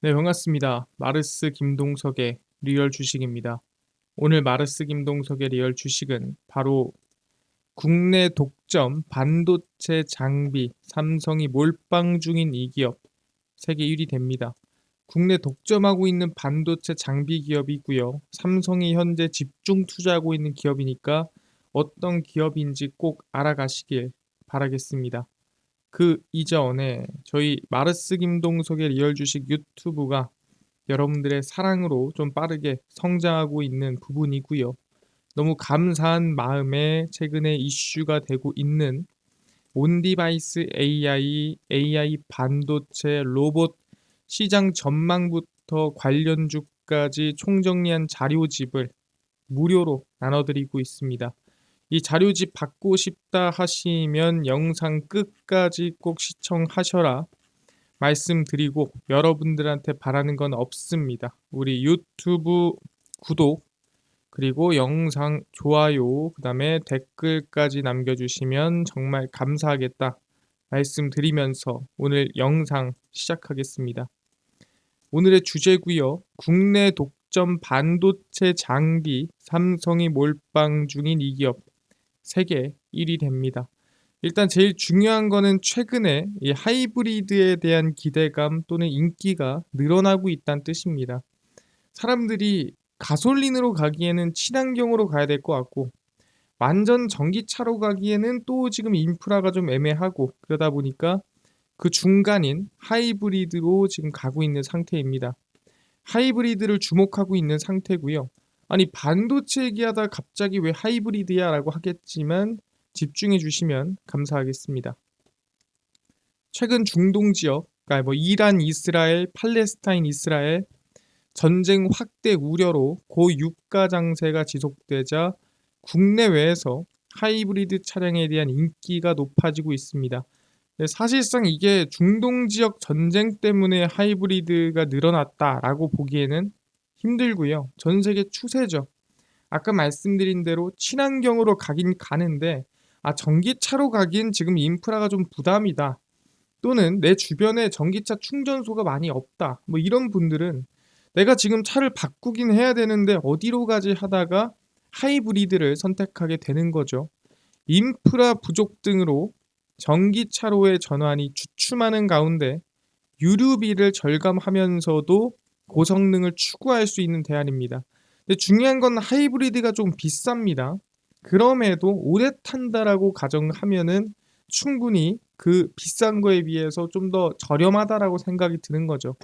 네, 반갑습니다. 마르스 김동석의 리얼 주식입니다. 오늘 마르스 김동석의 리얼 주식은 바로 국내 독점 반도체 장비 삼성이 몰빵 중인 이 기업 세계 1위 됩니다. 국내 독점하고 있는 반도체 장비 기업이고요. 삼성이 현재 집중 투자하고 있는 기업이니까 어떤 기업인지 꼭 알아가시길 바라겠습니다. 그 이전에 저희 마르스 김동석의 리얼 주식 유튜브가 여러분들의 사랑으로 좀 빠르게 성장하고 있는 부분이고요. 너무 감사한 마음에 최근에 이슈가 되고 있는 온디바이스 AI, AI 반도체, 로봇 시장 전망부터 관련 주까지 총정리한 자료집을 무료로 나눠드리고 있습니다. 이 자료집 받고 싶다 하시면 영상 끝까지 꼭 시청하셔라 말씀드리고 여러분들한테 바라는 건 없습니다. 우리 유튜브 구독 그리고 영상 좋아요 그 다음에 댓글까지 남겨주시면 정말 감사하겠다 말씀드리면서 오늘 영상 시작하겠습니다. 오늘의 주제고요. 국내 독점 반도체 장비 삼성이 몰빵 중인 이 기업 세계 1위 됩니다. 일단 제일 중요한 거는 최근에 이 하이브리드에 대한 기대감 또는 인기가 늘어나고 있다는 뜻입니다. 사람들이 가솔린으로 가기에는 친환경으로 가야 될 것 같고 완전 전기차로 가기에는 또 지금 인프라가 좀 애매하고 그러다 보니까 그 중간인 하이브리드로 지금 가고 있는 상태입니다. 하이브리드를 주목하고 있는 상태고요. 아니 반도체 얘기하다 갑자기 왜 하이브리드야 라고 하겠지만 집중해 주시면 감사하겠습니다. 최근 중동 지역, 그러니까 뭐 이란, 이스라엘, 팔레스타인, 이스라엘 전쟁 확대 우려로 고유가 장세가 지속되자 국내외에서 하이브리드 차량에 대한 인기가 높아지고 있습니다. 사실상 이게 중동 지역 전쟁 때문에 하이브리드가 늘어났다라고 보기에는 힘들고요. 전 세계 추세죠. 아까 말씀드린 대로 친환경으로 가긴 가는데 아 전기차로 가긴 지금 인프라가 좀 부담이다. 또는 내 주변에 전기차 충전소가 많이 없다. 뭐 이런 분들은 내가 지금 차를 바꾸긴 해야 되는데 어디로 가지 하다가 하이브리드를 선택하게 되는 거죠. 인프라 부족 등으로 전기차로의 전환이 주춤하는 가운데 유류비를 절감하면서도 고성능을 추구할 수 있는 대안입니다. 근데 중요한 건 하이브리드가 좀 비쌉니다. 그럼에도 오래 탄다라고 가정하면은 충분히 그 비싼 거에 비해서 좀 더 저렴하다라고 생각이 드는 거죠.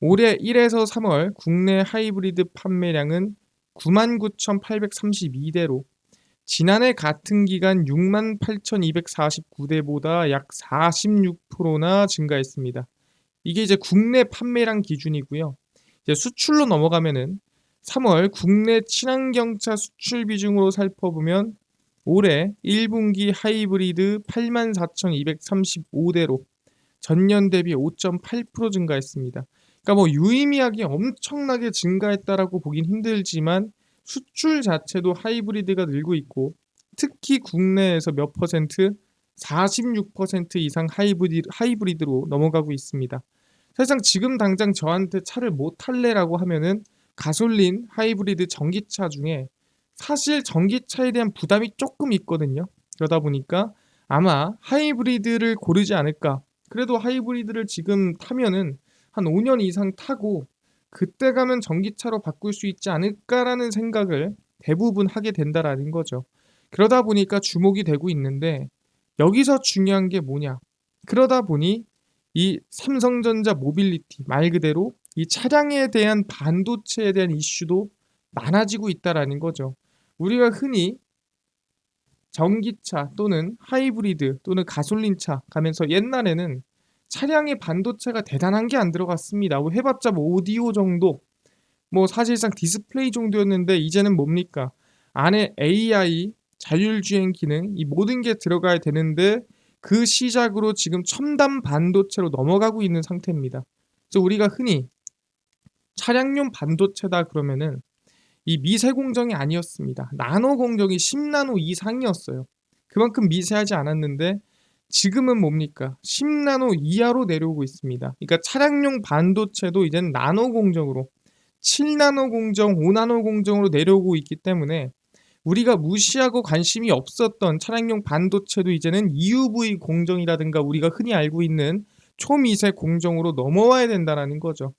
올해 1에서 3월 국내 하이브리드 판매량은 99,832대로 지난해 같은 기간 68,249대보다 약 46%나 증가했습니다. 이게 이제 국내 판매량 기준이고요. 이제 수출로 넘어가면은 3월 국내 친환경차 수출 비중으로 살펴보면 올해 1분기 하이브리드 84,235대로 전년 대비 5.8% 증가했습니다. 그러니까 뭐 유의미하게 엄청나게 증가했다라고 보긴 힘들지만 수출 자체도 하이브리드가 늘고 있고 특히 국내에서 몇 퍼센트 46% 이상 하이브리드, 하이브리드로 넘어가고 있습니다. 사실상 지금 당장 저한테 차를 못 탈래라고 하면은 가솔린 하이브리드 전기차 중에 사실 전기차에 대한 부담이 조금 있거든요. 그러다 보니까 아마 하이브리드를 고르지 않을까. 그래도 하이브리드를 지금 타면은 한 5년 이상 타고 그때 가면 전기차로 바꿀 수 있지 않을까라는 생각을 대부분 하게 된다라는 거죠. 그러다 보니까 주목이 되고 있는데 여기서 중요한 게 뭐냐? 그러다 보니 이 삼성전자 모빌리티 말 그대로 이 차량에 대한 반도체에 대한 이슈도 많아지고 있다라는 거죠. 우리가 흔히 전기차 또는 하이브리드 또는 가솔린차 가면서 옛날에는 차량에 반도체가 대단한 게 안 들어갔습니다. 뭐 해봤자 뭐 오디오 정도, 뭐 사실상 디스플레이 정도였는데 이제는 뭡니까? 안에 AI, 자율주행 기능, 이 모든 게 들어가야 되는데 그 시작으로 지금 첨단 반도체로 넘어가고 있는 상태입니다. 그래서 우리가 흔히 차량용 반도체다 그러면은 이 미세 공정이 아니었습니다. 나노 공정이 10나노 이상이었어요. 그만큼 미세하지 않았는데 지금은 뭡니까? 10나노 이하로 내려오고 있습니다. 그러니까 차량용 반도체도 이제는 나노 공정으로 7나노 공정, 5나노 공정으로 내려오고 있기 때문에 우리가 무시하고 관심이 없었던 차량용 반도체도 이제는 EUV 공정이라든가 우리가 흔히 알고 있는 초미세 공정으로 넘어와야 된다는 거죠.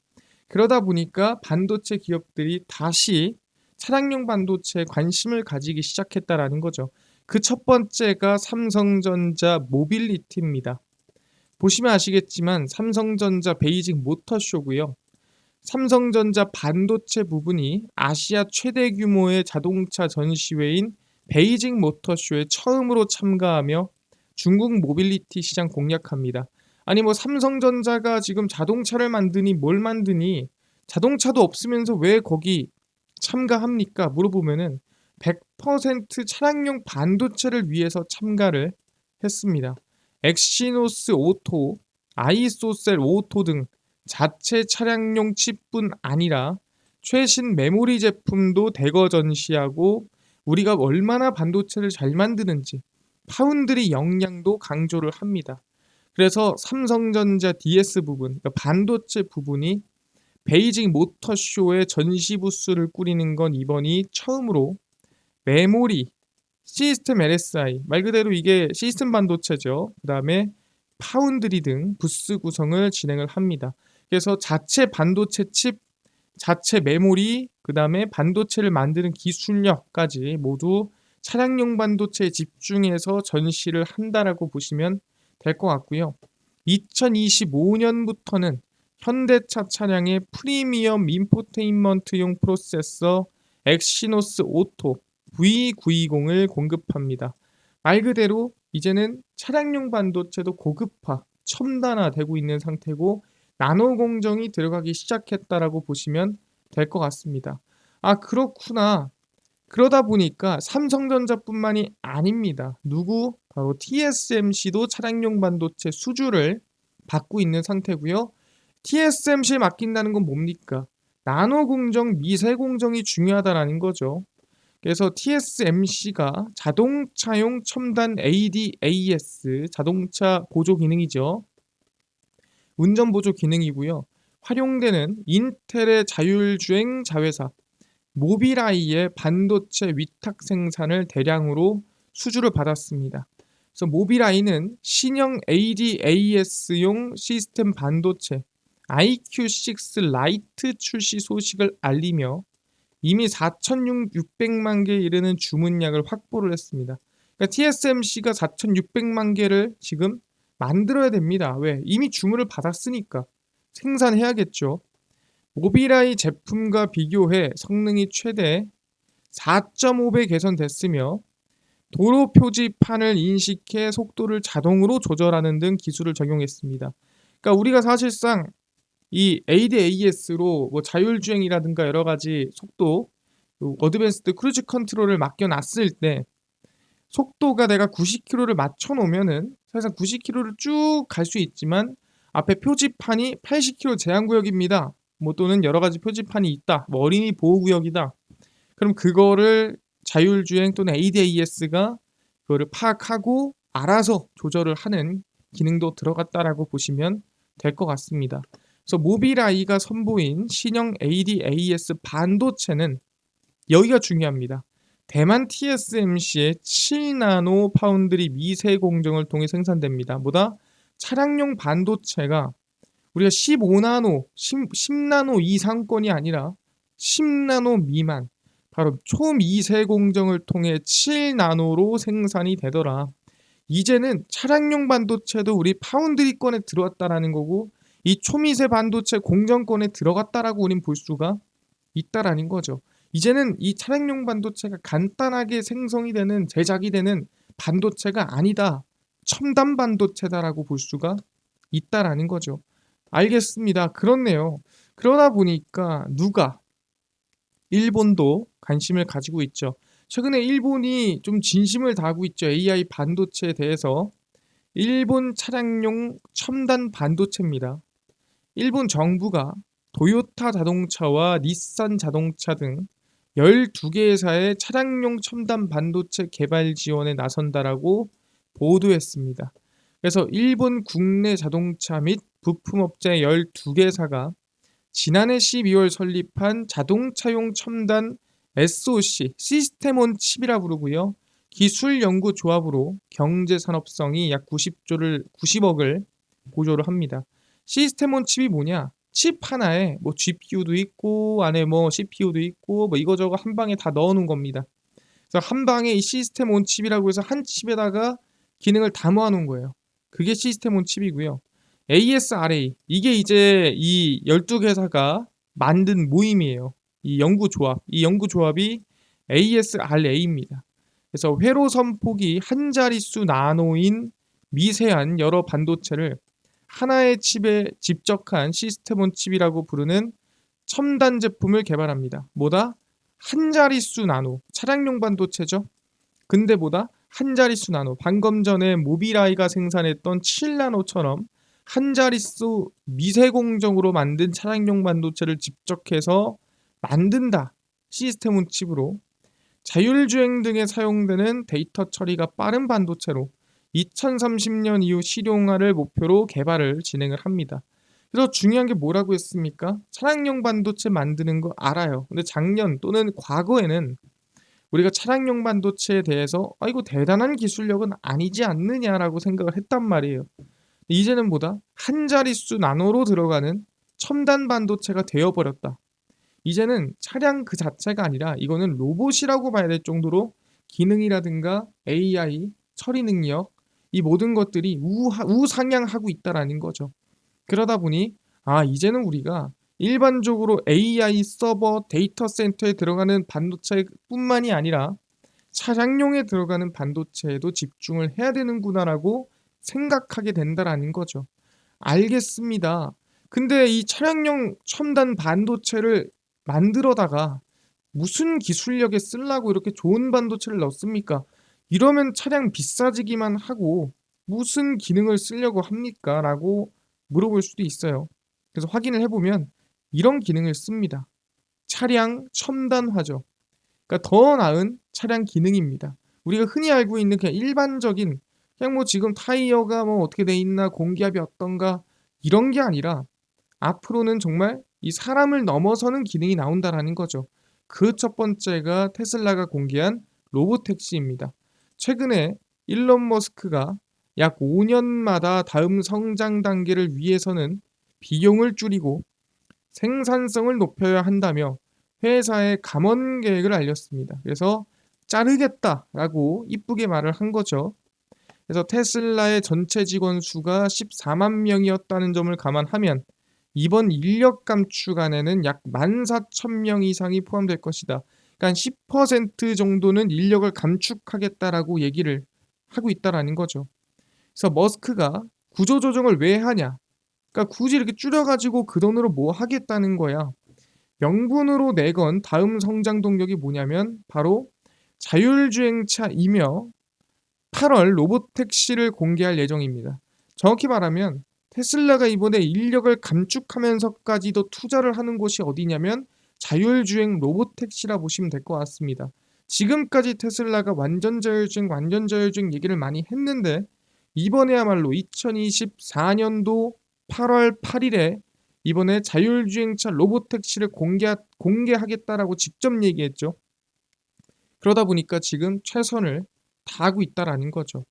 그러다 보니까 반도체 기업들이 다시 차량용 반도체에 관심을 가지기 시작했다라는 거죠. 그 첫 번째가 삼성전자 모빌리티입니다. 보시면 아시겠지만 삼성전자 베이징 모터쇼고요. 삼성전자 반도체 부분이 아시아 최대 규모의 자동차 전시회인 베이징 모터쇼에 처음으로 참가하며 중국 모빌리티 시장 공략합니다. 아니 뭐 삼성전자가 지금 자동차를 만드니 뭘 만드니 자동차도 없으면서 왜 거기 참가합니까? 물어보면은 100% 차량용 반도체를 위해서 참가를 했습니다. 엑시노스 오토, 아이소셀 오토 등 자체 차량용 칩뿐 아니라 최신 메모리 제품도 대거 전시하고 우리가 얼마나 반도체를 잘 만드는지 파운드리 역량도 강조를 합니다. 그래서 삼성전자 DS 부분, 그러니까 반도체 부분이 베이징 모터쇼의 전시 부스를 꾸리는 건 이번이 처음으로 메모리, 시스템 LSI, 말 그대로 이게 시스템 반도체죠. 그 다음에 파운드리 등 부스 구성을 진행을 합니다. 그래서 자체 반도체 칩, 자체 메모리, 그 다음에 반도체를 만드는 기술력까지 모두 차량용 반도체에 집중해서 전시를 한다라고 보시면 될 것 같고요. 2025년부터는 현대차 차량의 프리미엄 인포테인먼트용 프로세서 엑시노스 오토 V920을 공급합니다. 말 그대로 이제는 차량용 반도체도 고급화, 첨단화되고 있는 상태고 나노 공정이 들어가기 시작했다라고 보시면 될 것 같습니다. 아 그렇구나. 그러다 보니까 삼성전자뿐만이 아닙니다. 누구? 바로 TSMC도 차량용 반도체 수주를 받고 있는 상태고요. TSMC에 맡긴다는 건 뭡니까? 나노 공정, 미세 공정이 중요하다라는 거죠. 그래서 TSMC가 자동차용 첨단 ADAS 자동차 보조 기능이죠. 운전 보조 기능이고요. 활용되는 인텔의 자율주행 자회사 모비라이의 반도체 위탁 생산을 대량으로 수주를 받았습니다. 그래서 모비라이는 신형 ADAS용 시스템 반도체 IQ6 라이트 출시 소식을 알리며 이미 4,600만 개에 이르는 주문량을 확보를 했습니다. 그러니까 TSMC가 4,600만 개를 지금 만들어야 됩니다. 왜? 이미 주문을 받았으니까 생산해야겠죠. 모비라이 제품과 비교해 성능이 최대 4.5배 개선됐으며 도로 표지판을 인식해 속도를 자동으로 조절하는 등 기술을 적용했습니다. 그러니까 우리가 사실상 이 ADAS로 뭐 자율주행이라든가 여러 가지 속도 어드밴스드 크루즈 컨트롤을 맡겨놨을 때 속도가 내가 90km를 맞춰 놓으면은 사실상 90km를 쭉 갈 수 있지만 앞에 표지판이 80km 제한 구역입니다. 뭐 또는 여러 가지 표지판이 있다. 뭐 어린이 보호 구역이다. 그럼 그거를 자율주행 또는 ADAS가 그거를 파악하고 알아서 조절을 하는 기능도 들어갔다라고 보시면 될 것 같습니다. 그래서 모빌아이가 선보인 신형 ADAS 반도체는 여기가 중요합니다. 대만 TSMC의 7나노 파운드리 미세 공정을 통해 생산됩니다. 뭐다? 차량용 반도체가 우리가 15나노, 10, 나노 이상권이 아니라 10나노 미만, 바로 초미세 공정을 통해 7나노로 생산이 되더라. 이제는 차량용 반도체도 우리 파운드리권에 들어왔다라는 거고 이 초미세 반도체 공정권에 들어갔다라고 우린 볼 수가 있다라는 거죠. 이제는 이 차량용 반도체가 간단하게 생성이 되는 제작이 되는 반도체가 아니다. 첨단 반도체다라고 볼 수가 있다라는 거죠. 알겠습니다. 그렇네요. 그러다 보니까 누가 일본도 관심을 가지고 있죠. 최근에 일본이 좀 진심을 다하고 있죠. AI 반도체에 대해서 일본 차량용 첨단 반도체입니다. 일본 정부가 도요타 자동차와 닛산 자동차 등 12개 회사의 차량용 첨단 반도체 개발 지원에 나선다라고 보도했습니다. 그래서 일본 국내 자동차 및 부품업체 12개사가 지난해 12월 설립한 자동차용 첨단 SOC 시스템온 칩이라 부르고요. 기술 연구 조합으로 경제 산업성이 약 90조를 90억을 보조를 합니다. 시스템온 칩이 뭐냐? 칩 하나에 뭐 GPU도 있고 안에 뭐 CPU도 있고 뭐 이거저거 한 방에 다 넣어 놓은 겁니다. 그래서 한 방에 이 시스템 온 칩이라고 해서 한 칩에다가 기능을 다 모아 놓은 거예요. 그게 시스템 온 칩이고요. ASRA 이게 이제 이 12개사가 만든 모임이에요. 이 연구 조합. 이 연구 조합이 ASRA입니다. 그래서 회로 선 폭이 한 자릿수 나노인 미세한 여러 반도체를 하나의 칩에 집적한 시스템 온 칩이라고 부르는 첨단 제품을 개발합니다. 뭐다? 한 자릿수 나노. 차량용 반도체죠. 근데 보다 한 자릿수 나노. 방금 전에 모비라이가 생산했던 7나노처럼 한 자릿수 미세 공정으로 만든 차량용 반도체를 집적해서 만든다. 시스템 온 칩으로 자율주행 등에 사용되는 데이터 처리가 빠른 반도체로 2030년 이후 실용화를 목표로 개발을 진행을 합니다. 그래서 중요한 게 뭐라고 했습니까? 차량용 반도체 만드는 거 알아요. 근데 작년 또는 과거에는 우리가 차량용 반도체에 대해서 아 이거 대단한 기술력은 아니지 않느냐라고 생각을 했단 말이에요. 이제는 보다 한 자릿수 나노로 들어가는 첨단 반도체가 되어버렸다. 이제는 차량 그 자체가 아니라 이거는 로봇이라고 봐야 될 정도로 기능이라든가 AI, 처리 능력, 이 모든 것들이 우하, 우상향하고 있다라는 거죠. 그러다 보니 아 이제는 우리가 일반적으로 AI 서버 데이터 센터에 들어가는 반도체뿐만이 아니라 차량용에 들어가는 반도체에도 집중을 해야 되는구나라고 생각하게 된다라는 거죠. 알겠습니다. 근데 이 차량용 첨단 반도체를 만들어다가 무슨 기술력에 쓰려고 이렇게 좋은 반도체를 넣습니까? 이러면 차량 비싸지기만 하고 무슨 기능을 쓰려고 합니까? 라고 물어볼 수도 있어요. 그래서 확인을 해보면 이런 기능을 씁니다. 차량 첨단화죠. 그러니까 더 나은 차량 기능입니다. 우리가 흔히 알고 있는 그냥 일반적인 그냥 뭐 지금 타이어가 뭐 어떻게 돼 있나 공기압이 어떤가 이런 게 아니라 앞으로는 정말 이 사람을 넘어서는 기능이 나온다라는 거죠. 그 첫 번째가 테슬라가 공개한 로보택시입니다. 최근에 일론 머스크가 약 5년마다 다음 성장 단계를 위해서는 비용을 줄이고 생산성을 높여야 한다며 회사의 감원 계획을 알렸습니다. 그래서 자르겠다라고 이쁘게 말을 한 거죠. 그래서 테슬라의 전체 직원 수가 14만 명이었다는 점을 감안하면 이번 인력 감축안에는 약 14,000명 이상이 포함될 것이다. 그러니까 10% 정도는 인력을 감축하겠다라고 얘기를 하고 있다라는 거죠. 그래서 머스크가 구조 조정을 왜 하냐? 그러니까 굳이 이렇게 줄여가지고 그 돈으로 뭐 하겠다는 거야. 명분으로 내건 다음 성장 동력이 뭐냐면 바로 자율주행차이며 8월 로봇 택시를 공개할 예정입니다. 정확히 말하면 테슬라가 이번에 인력을 감축하면서까지도 투자를 하는 곳이 어디냐면 자율주행 로봇 택시라 보시면 될 것 같습니다. 지금까지 테슬라가 완전 자율주행, 완전 자율주행 얘기를 많이 했는데 이번에야말로 2024년도 8월 8일에 이번에 자율주행차 로봇 택시를 공개, 공개하겠다라고 직접 얘기했죠. 그러다 보니까 지금 최선을 다하고 있다라는 거죠.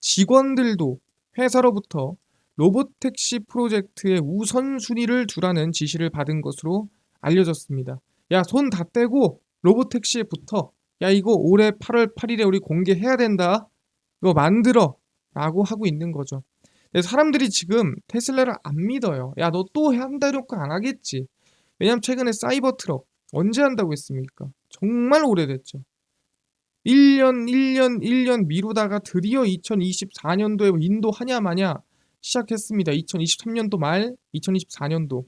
직원들도 회사로부터 로봇 택시 프로젝트의 우선순위를 두라는 지시를 받은 것으로 알려졌습니다. 야, 손 다 떼고 로봇 택시에 붙어. 야, 이거 올해 8월 8일에 우리 공개해야 된다. 이거 만들어. 라고 하고 있는 거죠. 사람들이 지금 테슬라를 안 믿어요. 야, 너 또 한다 이렇게 안 하겠지. 왜냐면 최근에 사이버 트럭 언제 한다고 했습니까? 정말 오래됐죠. 1년, 1년, 1년 미루다가 드디어 2024년도에 인도 하냐 마냐 시작했습니다. 2023년도 말, 2024년도.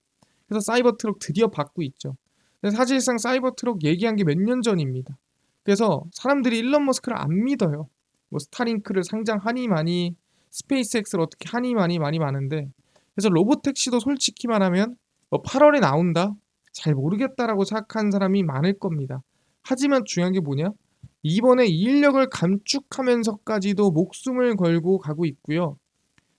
그래서 사이버 트럭 드디어 받고 있죠. 사실상 사이버 트럭 얘기한 게 몇 년 전입니다. 그래서 사람들이 일론 머스크를 안 믿어요. 뭐 스타링크를 상장하니 많이 스페이스X를 어떻게 하니 많이 많이 많은데 그래서 로봇택시도 솔직히 말하면 뭐 8월에 나온다 잘 모르겠다라고 생각하는 사람이 많을 겁니다. 하지만 중요한 게 뭐냐? 이번에 인력을 감축하면서까지도 목숨을 걸고 가고 있고요.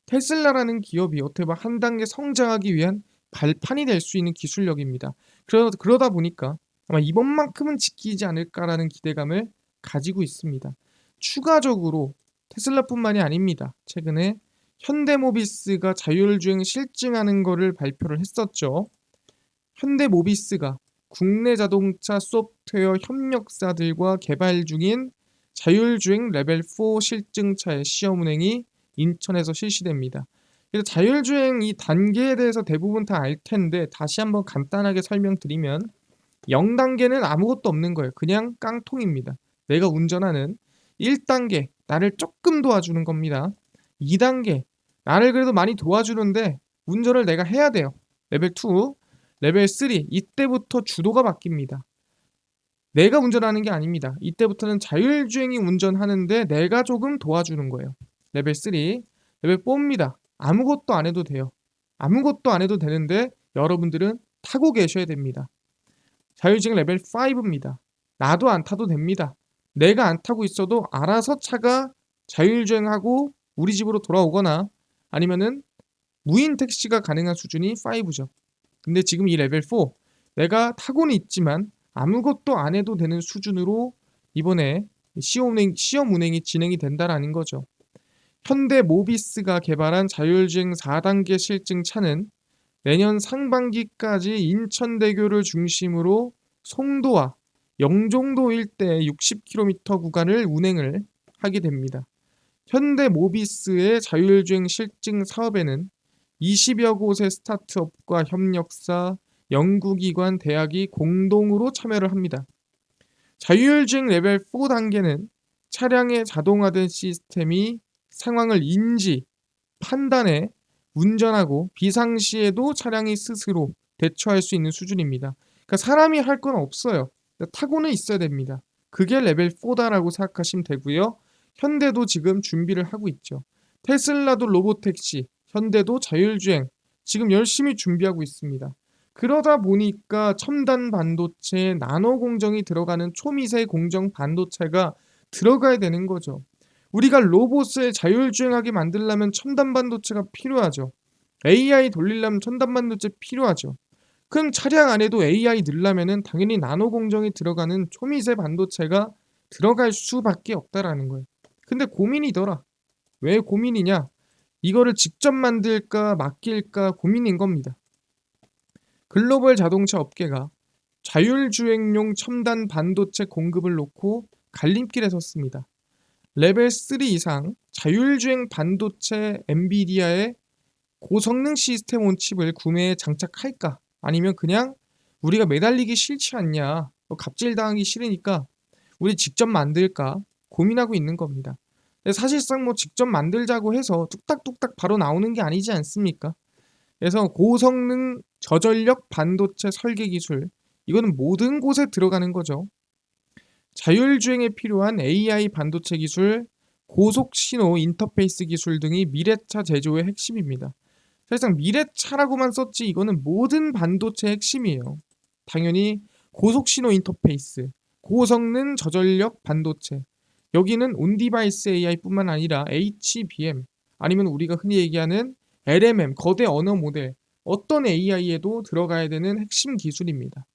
테슬라라는 기업이 어떻게 보면 한 단계 성장하기 위한 발판이 될 수 있는 기술력입니다. 그러, 그러다 보니까 아마 이번만큼은 지키지 않을까라는 기대감을 가지고 있습니다. 추가적으로 테슬라뿐만이 아닙니다. 최근에 현대모비스가 자율주행 실증하는 것을 발표를 했었죠. 현대모비스가 국내 자동차 소프트웨어 협력사들과 개발 중인 자율주행 레벨 4 실증차의 시험 운행이 인천에서 실시됩니다. 그래서 자율주행 이 단계에 대해서 대부분 다 알 텐데 다시 한번 간단하게 설명드리면 0단계는 아무것도 없는 거예요. 그냥 깡통입니다. 내가 운전하는 1단계 나를 조금 도와주는 겁니다. 2단계 나를 그래도 많이 도와주는데 운전을 내가 해야 돼요. 레벨 2, 레벨 3 이때부터 주도가 바뀝니다. 내가 운전하는 게 아닙니다. 이때부터는 자율주행이 운전하는데 내가 조금 도와주는 거예요. 레벨 3, 레벨 4입니다. 아무것도 안 해도 돼요. 아무것도 안 해도 되는데 여러분들은 타고 계셔야 됩니다. 자율주행 레벨 5입니다. 나도 안 타도 됩니다. 내가 안 타고 있어도 알아서 차가 자율주행하고 우리 집으로 돌아오거나 아니면은 무인 택시가 가능한 수준이 5죠. 근데 지금 이 레벨 4 내가 타고는 있지만 아무것도 안 해도 되는 수준으로 이번에 시험 운행, 시험 운행이 진행이 된다라는 거죠. 현대 모비스가 개발한 자율주행 4단계 실증 차는 내년 상반기까지 인천대교를 중심으로 송도와 영종도 일대 60km 구간을 운행을 하게 됩니다. 현대 모비스의 자율주행 실증 사업에는 20여 곳의 스타트업과 협력사, 연구기관, 대학이 공동으로 참여를 합니다. 자율주행 레벨 4 단계는 차량의 자동화된 시스템이 상황을 인지, 판단해 운전하고 비상시에도 차량이 스스로 대처할 수 있는 수준입니다. 그러니까 사람이 할 건 없어요. 타고는 있어야 됩니다. 그게 레벨 4다라고 생각하시면 되고요. 현대도 지금 준비를 하고 있죠. 테슬라도 로보택시, 현대도 자율주행 지금 열심히 준비하고 있습니다. 그러다 보니까 첨단 반도체에 나노 공정이 들어가는 초미세 공정 반도체가 들어가야 되는 거죠. 우리가 로봇을 자율주행하게 만들려면 첨단 반도체가 필요하죠. AI 돌리려면 첨단 반도체 필요하죠. 그럼 차량 안에도 AI 넣으려면 당연히 나노 공정이 들어가는 초미세 반도체가 들어갈 수밖에 없다라는 거예요. 근데 고민이더라. 왜 고민이냐? 이거를 직접 만들까 맡길까 고민인 겁니다. 글로벌 자동차 업계가 자율주행용 첨단 반도체 공급을 놓고 갈림길에 섰습니다. 레벨 3 이상 자율주행 반도체 엔비디아의 고성능 시스템 온 칩을 구매해 장착할까? 아니면 그냥 우리가 매달리기 싫지 않냐? 뭐 갑질당하기 싫으니까 우리 직접 만들까? 고민하고 있는 겁니다. 사실상 뭐 직접 만들자고 해서 뚝딱뚝딱 바로 나오는 게 아니지 않습니까? 그래서 고성능 저전력 반도체 설계 기술 이거는 모든 곳에 들어가는 거죠. 자율주행에 필요한 AI 반도체 기술, 고속 신호 인터페이스 기술 등이 미래차 제조의 핵심입니다. 사실상 미래차라고만 썼지 이거는 모든 반도체 핵심이에요. 당연히 고속 신호 인터페이스, 고성능 저전력 반도체, 여기는 온디바이스 AI뿐만 아니라 HBM 아니면 우리가 흔히 얘기하는 LMM 거대 언어 모델 어떤 AI에도 들어가야 되는 핵심 기술입니다.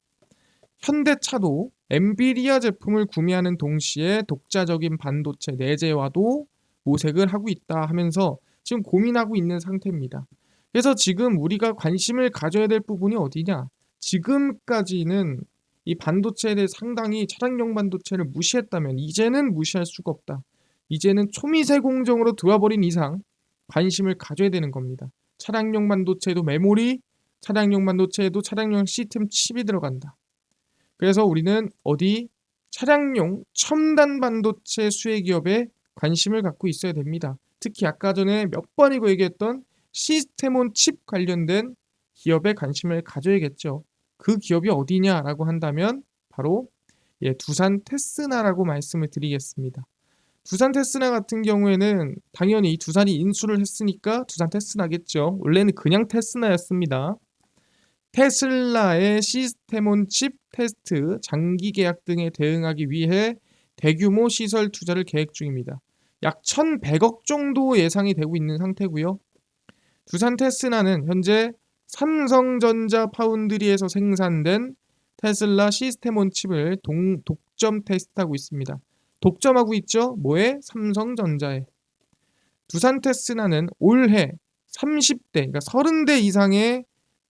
현대차도 엔비디아 제품을 구매하는 동시에 독자적인 반도체 내재와도 모색을 하고 있다 하면서 지금 고민하고 있는 상태입니다. 그래서 지금 우리가 관심을 가져야 될 부분이 어디냐? 지금까지는 이 반도체에 대해 상당히 차량용 반도체를 무시했다면 이제는 무시할 수가 없다. 이제는 초미세 공정으로 들어와버린 이상 관심을 가져야 되는 겁니다. 차량용 반도체에도 메모리, 차량용 반도체에도 차량용 시스템 칩이 들어간다. 그래서 우리는 어디 차량용 첨단 반도체 수혜 기업에 관심을 갖고 있어야 됩니다. 특히 아까 전에 몇 번이고 얘기했던 시스템온 칩 관련된 기업에 관심을 가져야겠죠. 그 기업이 어디냐라고 한다면 바로 예, 두산 테스나라고 말씀을 드리겠습니다. 두산 테스나 같은 경우에는 당연히 두산이 인수를 했으니까 두산 테스나겠죠. 원래는 그냥 테스나였습니다. 테슬라의 시스템온 칩 테스트, 장기 계약 등에 대응하기 위해 대규모 시설 투자를 계획 중입니다. 약 1,100억 정도 예상이 되고 있는 상태고요. 두산 테스나는 현재 삼성전자 파운드리에서 생산된 테슬라 시스템온 칩을 동, 독점 테스트하고 있습니다. 독점하고 있죠? 뭐에? 삼성전자에. 두산 테스나는 올해 30대, 그러니까 30대 이상의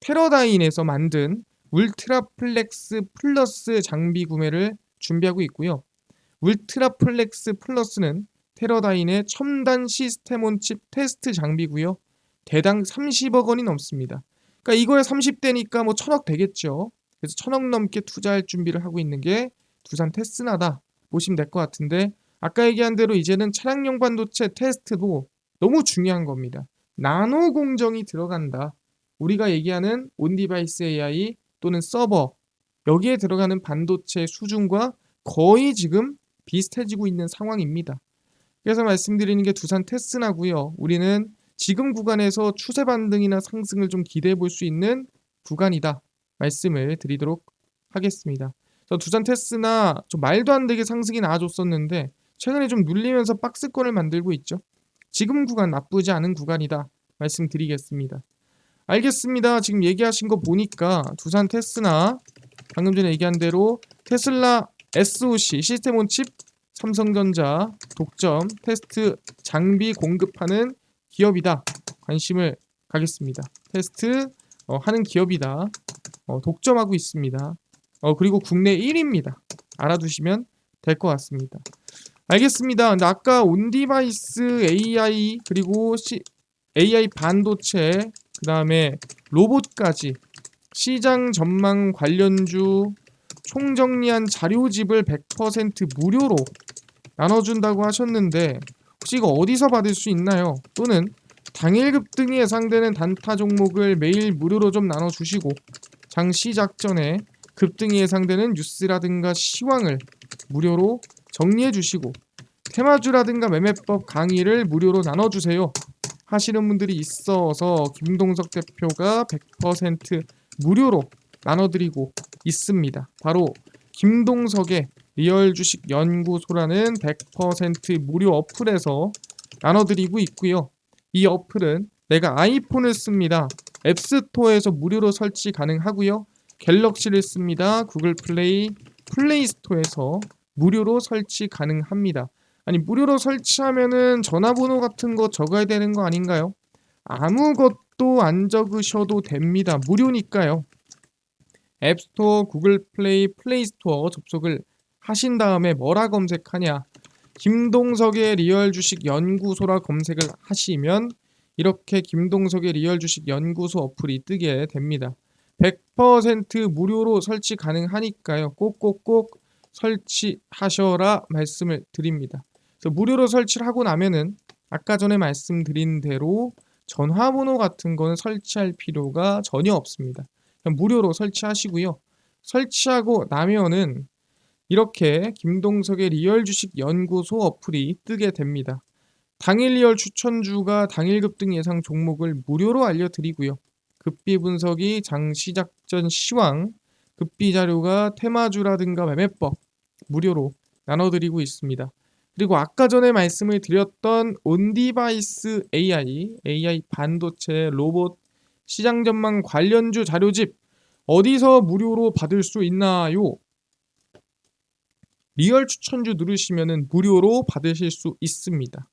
패러다인에서 만든 울트라플렉스 플러스 장비 구매를 준비하고 있고요. 울트라플렉스 플러스는 테러다인의 첨단 시스템 온 칩 테스트 장비고요. 대당 30억 원이 넘습니다. 그러니까 이거에 30대니까 뭐 천억 되겠죠. 그래서 천억 넘게 투자할 준비를 하고 있는 게 두산 테스나다 보시면 될 것 같은데 아까 얘기한 대로 이제는 차량용 반도체 테스트도 너무 중요한 겁니다. 나노 공정이 들어간다. 우리가 얘기하는 온디바이스 AI 또는 서버 여기에 들어가는 반도체 수준과 거의 지금 비슷해지고 있는 상황입니다. 그래서 말씀드리는 게 두산 테스나고요. 우리는 지금 구간에서 추세 반등이나 상승을 좀 기대해 볼 수 있는 구간이다. 말씀을 드리도록 하겠습니다. 저 두산 테스나 좀 말도 안 되게 상승이 나와줬었는데 최근에 좀 눌리면서 박스권을 만들고 있죠. 지금 구간 나쁘지 않은 구간이다. 말씀드리겠습니다. 알겠습니다. 지금 얘기하신 거 보니까 두산 테스나 방금 전에 얘기한 대로 테슬라 SOC 시스템 온 칩 삼성전자 독점 테스트 장비 공급하는 기업이다. 관심을 가겠습니다. 테스트 어, 하는 기업이다. 어, 독점하고 있습니다. 어, 그리고 국내 1위입니다. 알아두시면 될 것 같습니다. 알겠습니다. 근데 아까 온디바이스 AI 그리고 C, AI 반도체 그 다음에 로봇까지 시장 전망 관련주 총정리한 자료집을 100% 무료로 나눠준다고 하셨는데 혹시 이거 어디서 받을 수 있나요? 또는 당일 급등이 예상되는 단타 종목을 매일 무료로 좀 나눠주시고 장 시작 전에 급등이 예상되는 뉴스라든가 시황을 무료로 정리해 주시고 테마주라든가 매매법 강의를 무료로 나눠주세요 하시는 분들이 있어서 김동석 대표가 100% 무료로 나눠드리고 있습니다. 바로 김동석의 리얼 주식 연구소라는 100% 무료 어플에서 나눠드리고 있고요. 이 어플은 내가 아이폰을 씁니다. 앱스토어에서 무료로 설치 가능하고요. 갤럭시를 씁니다. 구글 플레이, 플레이 스토어에서 무료로 설치 가능합니다. 아니 무료로 설치하면은 전화번호 같은 거 적어야 되는 거 아닌가요? 아무것도 안 적으셔도 됩니다. 무료니까요. 앱스토어, 구글 플레이, 플레이 스토어 접속을 하신 다음에 뭐라 검색하냐? 김동석의 리얼 주식 연구소라 검색을 하시면 이렇게 김동석의 리얼 주식 연구소 어플이 뜨게 됩니다. 100% 무료로 설치 가능하니까요. 꼭꼭꼭 설치하셔라 말씀을 드립니다. 무료로 설치를 하고 나면은 아까 전에 말씀드린 대로 전화번호 같은 거는 설치할 필요가 전혀 없습니다. 그냥 무료로 설치하시고요. 설치하고 나면은 이렇게 김동석의 리얼 주식 연구소 어플이 뜨게 됩니다. 당일 리얼 추천주가 당일 급등 예상 종목을 무료로 알려드리고요. 급비 분석이 장 시 작 전 시황, 급비 자료가 테마주라든가 매매법 무료로 나눠드리고 있습니다. 그리고 아까 전에 말씀을 드렸던 온디바이스 AI, AI 반도체 로봇 시장 전망 관련주 자료집 어디서 무료로 받을 수 있나요? 리얼 추천주 누르시면은 무료로 받으실 수 있습니다.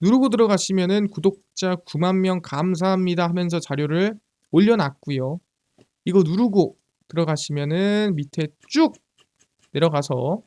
누르고 들어가시면은 구독자 9만 명 감사합니다 하면서 자료를 올려놨고요. 이거 누르고 들어가시면은 밑에 쭉 내려가서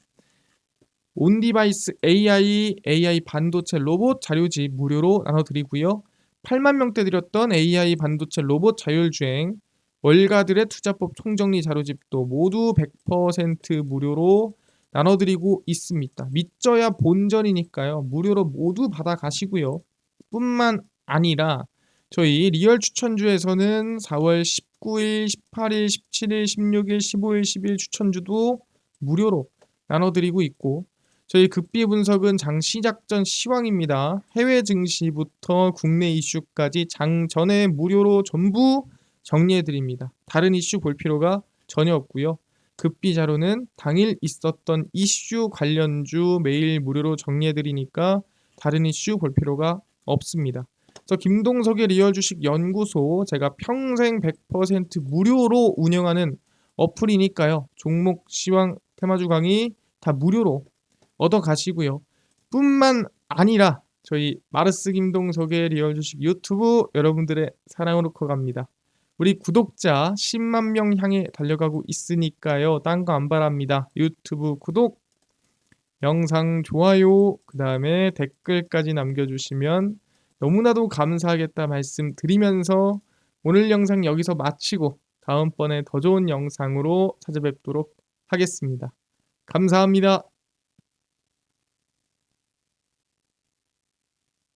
온디바이스 AI, AI 반도체 로봇 자료집 무료로 나눠드리고요. 8만 명대 드렸던 AI 반도체 로봇 자율주행 월가들의 투자법 총정리 자료집도 모두 100% 무료로 나눠드리고 있습니다. 믿져야 본전이니까요. 무료로 모두 받아가시고요. 뿐만 아니라 저희 리얼 추천주에서는 4월 19일, 18일, 17일, 16일, 15일, 10일 추천주도 무료로 나눠드리고 있고 저희 급비 분석은 장 시작 전 시황입니다. 해외 증시부터 국내 이슈까지 장 전에 무료로 전부 정리해 드립니다. 다른 이슈 볼 필요가 전혀 없고요. 급비 자료는 당일 있었던 이슈 관련주 매일 무료로 정리해 드리니까 다른 이슈 볼 필요가 없습니다. 저 김동석의 리얼 주식 연구소 제가 평생 100% 무료로 운영하는 어플이니까요. 종목 시황 테마주 강의 다 무료로 얻어 가시고요. 뿐만 아니라 저희 마르스 김동석의 리얼 주식 유튜브 여러분들의 사랑으로 커갑니다. 우리 구독자 10만 명 향해 달려가고 있으니까요. 딴 거 안 바랍니다. 유튜브 구독, 영상 좋아요, 그 다음에 댓글까지 남겨주시면 너무나도 감사하겠다 말씀드리면서 오늘 영상 여기서 마치고 다음번에 더 좋은 영상으로 찾아뵙도록 하겠습니다. 감사합니다.